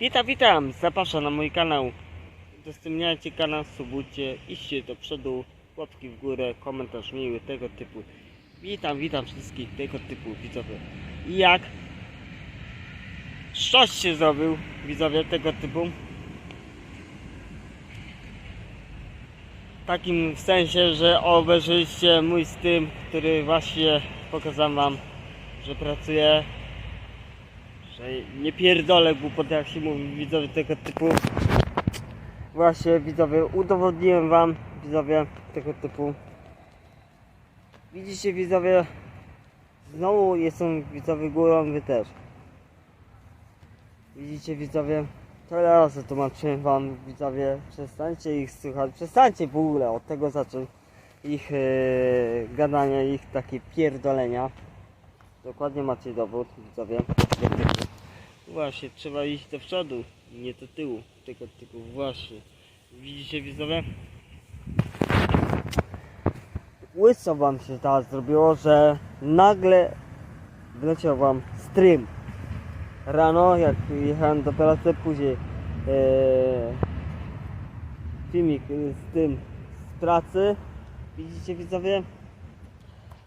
Witam, witam! Zapraszam na mój kanał. Udostępniajcie kanał, subujcie, idźcie do przodu, łapki w górę, komentarz miły, tego typu. Witam, witam wszystkich tego typu widzowie. I jak? Coś się zrobił, widzowie tego typu. W takim sensie, że obejrzyliście mój stream, który właśnie pokazałem wam, że pracuję że nie pierdolę głupot jak się mówi widzowie tego typu. Właśnie widzowie udowodniłem wam widzowie tego typu. Widzicie widzowie znowu jestem widzowie górą wy też. Widzicie widzowie tyle razy tłumaczyłem wam widzowie przestańcie ich słuchać przestańcie w ogóle od tego zacząć ich yy, gadania ich takie pierdolenia Dokładnie macie dowód, widzowie. Właśnie, trzeba iść do przodu, nie do tyłu. Tego typu, właśnie. Widzicie, widzowie? Łyso wam się teraz zrobiło, że nagle wleciał wam stream. Rano, jak jechałem do pracy, później ee, filmik z tym z pracy. Widzicie, widzowie?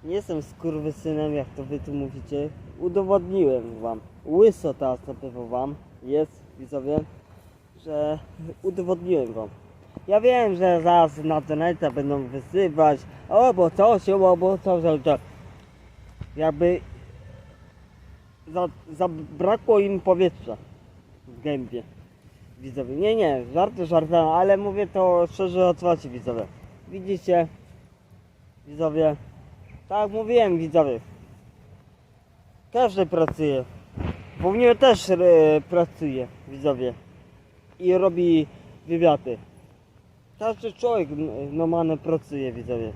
Nie jestem skurwysynem, jak to wy tu mówicie. Udowodniłem wam. Łyso teraz wam jest, widzowie, że udowodniłem wam. Ja wiem, że zaraz na donata będą wysywać, o bo się, o bo to, to, to. Jakby za, zabrakło im powietrza w gębie. Widzowie, nie, nie, żarty żartem, ale mówię to szczerze otwarcie widzowie. Widzicie, widzowie, tak mówiłem widzowie. Każdy pracuje. Bo mnie też e, pracuje widzowie. I robi wywiady. Każdy człowiek normalny pracuje widzowie.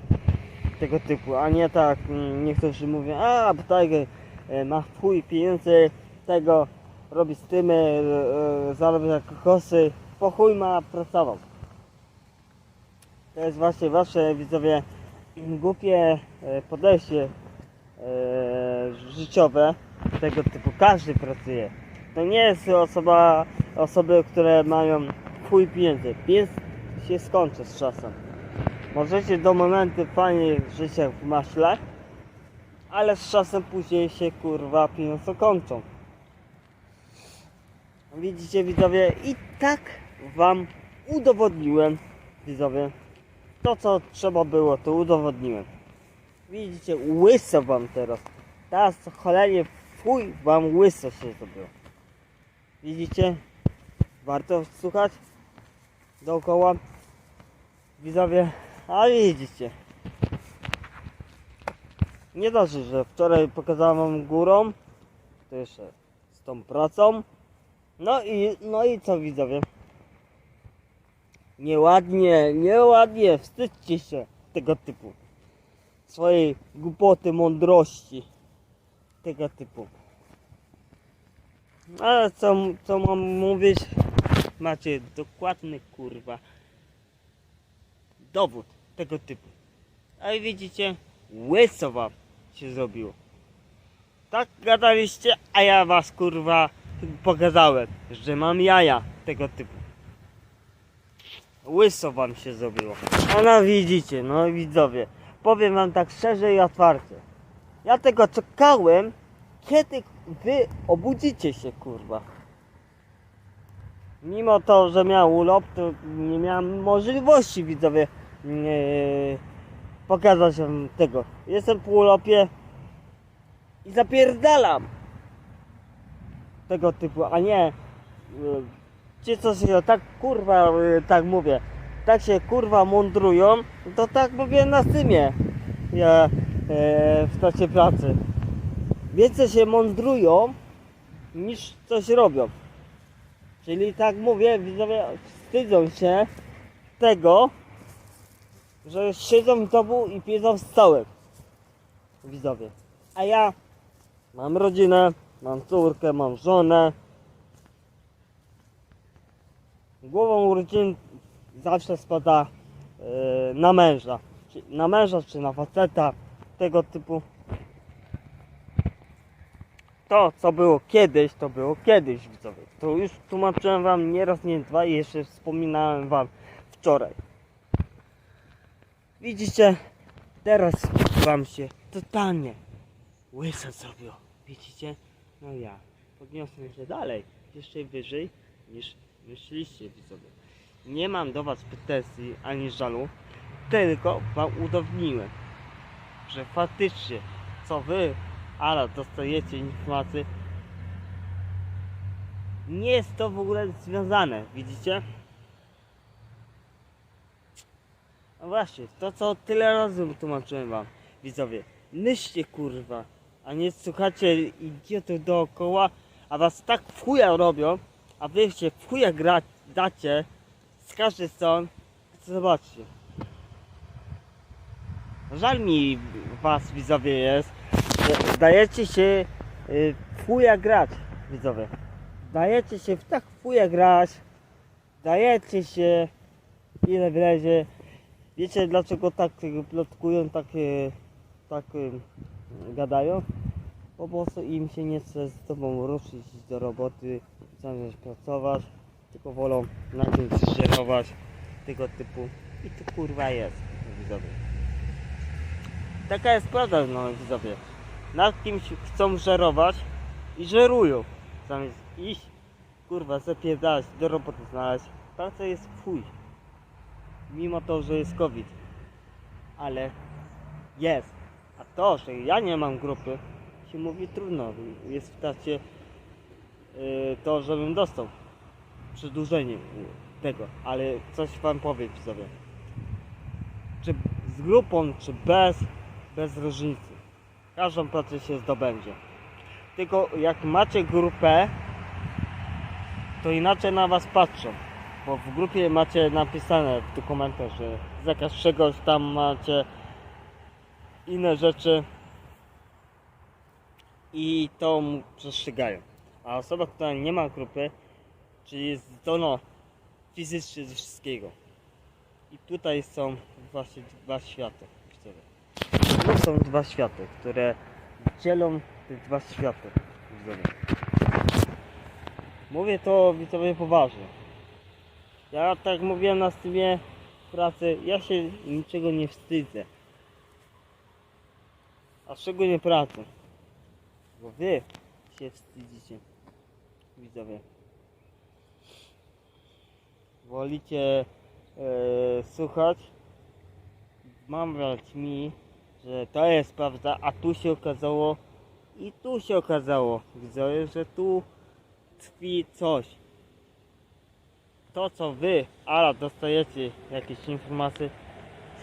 Tego typu, a nie tak mm, niektórzy mówią, a Tiger e, ma chuj pieniędzy, tego robi stymy, e, e, zarabia kokosy, po chuj ma pracował. To jest właśnie wasze widzowie głupie e, podejście e, życiowe tego typu. Każdy pracuje. To nie jest osoba, osoby, które mają chuj pieniędzy. Pies się skończy z czasem. Możecie do momentu fajnie żyć jak w maśle, ale z czasem później się kurwa pieniądze kończą. Widzicie widzowie, i tak wam udowodniłem, widzowie, to co trzeba było, to udowodniłem. Widzicie, łyso wam teraz. Teraz cholernie fuj wam łyso się zrobiło. Widzicie? Warto słuchać dookoła. Widzowie, a widzicie. Nie dość, że wczoraj pokazałem wam górą, to jeszcze z tą pracą. No i, no i co widzowie? Nieładnie, nieładnie, wstydźcie się tego typu. Swojej głupoty, mądrości. Tego typu. Ale co, co mam mówić? Macie dokładny kurwa dowód tego typu. A widzicie, łyso wam się zrobiło. Tak gadaliście, a ja was kurwa pokazałem, że mam jaja tego typu. Łyso wam się zrobiło. A no widzicie, no widzowie. Powiem wam tak szczerze i otwarcie. Ja tego czekałem, kiedy wy obudzicie się, kurwa. Mimo to, że miałem urlop, to nie miałem możliwości, widzowie, nie, pokazać wam tego. Jestem po urlopie i zapierdalam tego typu, a nie y, ci co się tak kurwa, y, tak mówię, tak się kurwa mądrują, to tak mówię na stymie ja, e, w trakcie pracy. Więcej się mądrują niż coś robią. Czyli tak mówię, widzowie wstydzą się tego, że siedzą w domu i piedzą z stołem. Widzowie. A ja mam rodzinę, mam córkę, mam żonę, głową rodzin zawsze spada e, na męża. Czy na męża, czy na faceta, tego typu. To co było kiedyś, to było kiedyś, widzowie. To już tłumaczyłem wam nie raz, nie dwa i jeszcze wspominałem wam wczoraj. Widzicie, teraz wam się totalnie łysa zrobił. Widzicie? No ja podniosłem się dalej, jeszcze wyżej niż myśleliście, widzowie. Nie mam do was pretensji ani żalu, tylko wam udowodniłem, że faktycznie co wy, ale dostajecie informacje, nie jest to w ogóle związane, widzicie? No właśnie, to co tyle razy tłumaczyłem wam, widzowie. Myślcie kurwa, a nie słuchacie idiotów dookoła, a was tak w chuja robią, a wy się w chuja gra, dacie z każdej strony, zobaczcie. Żal mi was widzowie jest, że dajecie się y, w chuja grać, widzowie. Dajecie się w tak w chuja grać, dajecie się ile wlezie. Wiecie dlaczego tak y, plotkują, tak, y, tak gadają? Po prostu im się nie chce z tobą ruszyć do roboty, zamiast pracować, tylko wolą na czymś żerować, tego typu. I to kurwa jest, widzowie. Taka jest prawda, no widzowie. Nad kimś chcą żerować i żerują. Zamiast iść, kurwa, zapierdalać, do roboty znaleźć. Praca jest chuj. Mimo to, że jest COVID. Ale jest. A to, że ja nie mam grupy, się mówi trudno. Jest w trakcie to, żebym dostał przedłużenie tego. Ale coś wam powiem widzowie. Czy z grupą, czy bez, bez różnicy. Każdą pracę się zdobędzie. Tylko jak macie grupę, to inaczej na was patrzą. Bo w grupie macie napisane w dokumentach, że zakaz czegoś tam macie inne rzeczy i to przestrzegają. A osoba, która nie ma grupy, czyli jest zdolna fizycznie ze wszystkiego. I tutaj są właśnie dwa światy. widzowie. Tu są dwa światy, które dzielą te dwa światy. Mówię to widzowie poważnie. Ja tak mówiłem na streamie pracy, ja się niczego nie wstydzę. A szczególnie pracy. Bo wy się wstydzicie. Widzowie. Wolicie e, słuchać, wmawiać mi, że to jest prawda, a tu się okazało i tu się okazało, widzowie, że tu tkwi coś. To co wy, ala dostajecie jakieś informacje,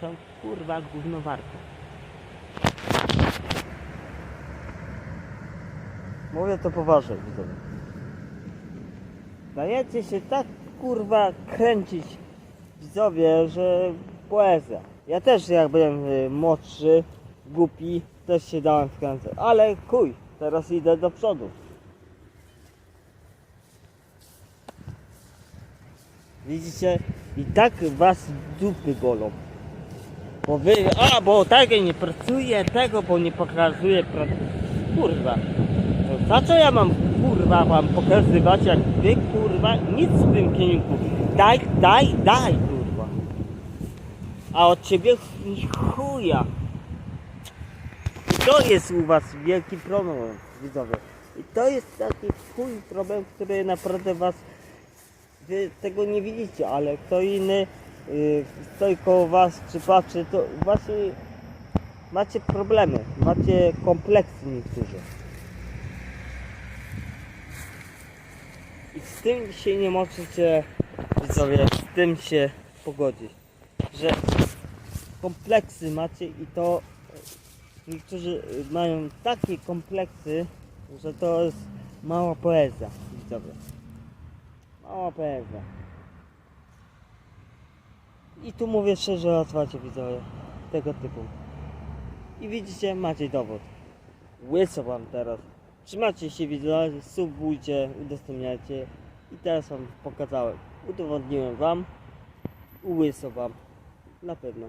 są kurwa gówno warte. Mówię to poważnie, widzowie. Dajecie się tak kurwa kręcić widzowie, że poezja. Ja też jak byłem y, młodszy, głupi, też się dałem wkręcać. Ale kuj, teraz idę do przodu. Widzicie? I tak was dupy bolą. Bo wy, a bo tego nie pracuje, tego, bo nie pokazuje pracy. Kurwa. To za co ja mam kurwa wam pokazywać, jak wy kurwa nic w tym kierunku. Daj, daj, daj kurwa. A od ciebie chuja. I to jest u was wielki problem, widzowie. I to jest taki chuj problem, który naprawdę was wy tego nie widzicie, ale kto inny yy, stoi koło was czy patrzy, to właśnie macie problemy, macie kompleksy niektórzy. I z tym się nie możecie, widzowie, z tym się pogodzić, że kompleksy macie i to e, niektórzy mają takie kompleksy, że to jest mała poezja, widzowie. Mała poezja. I tu mówię szczerze, otwarcie widzowie, tego typu. I widzicie, macie dowód. Łyso wam teraz. Trzymacie się widzowie, subujcie, udostępniajcie. I teraz wam pokazałem. Udowodniłem wam. Ułyso wam. Na pewno.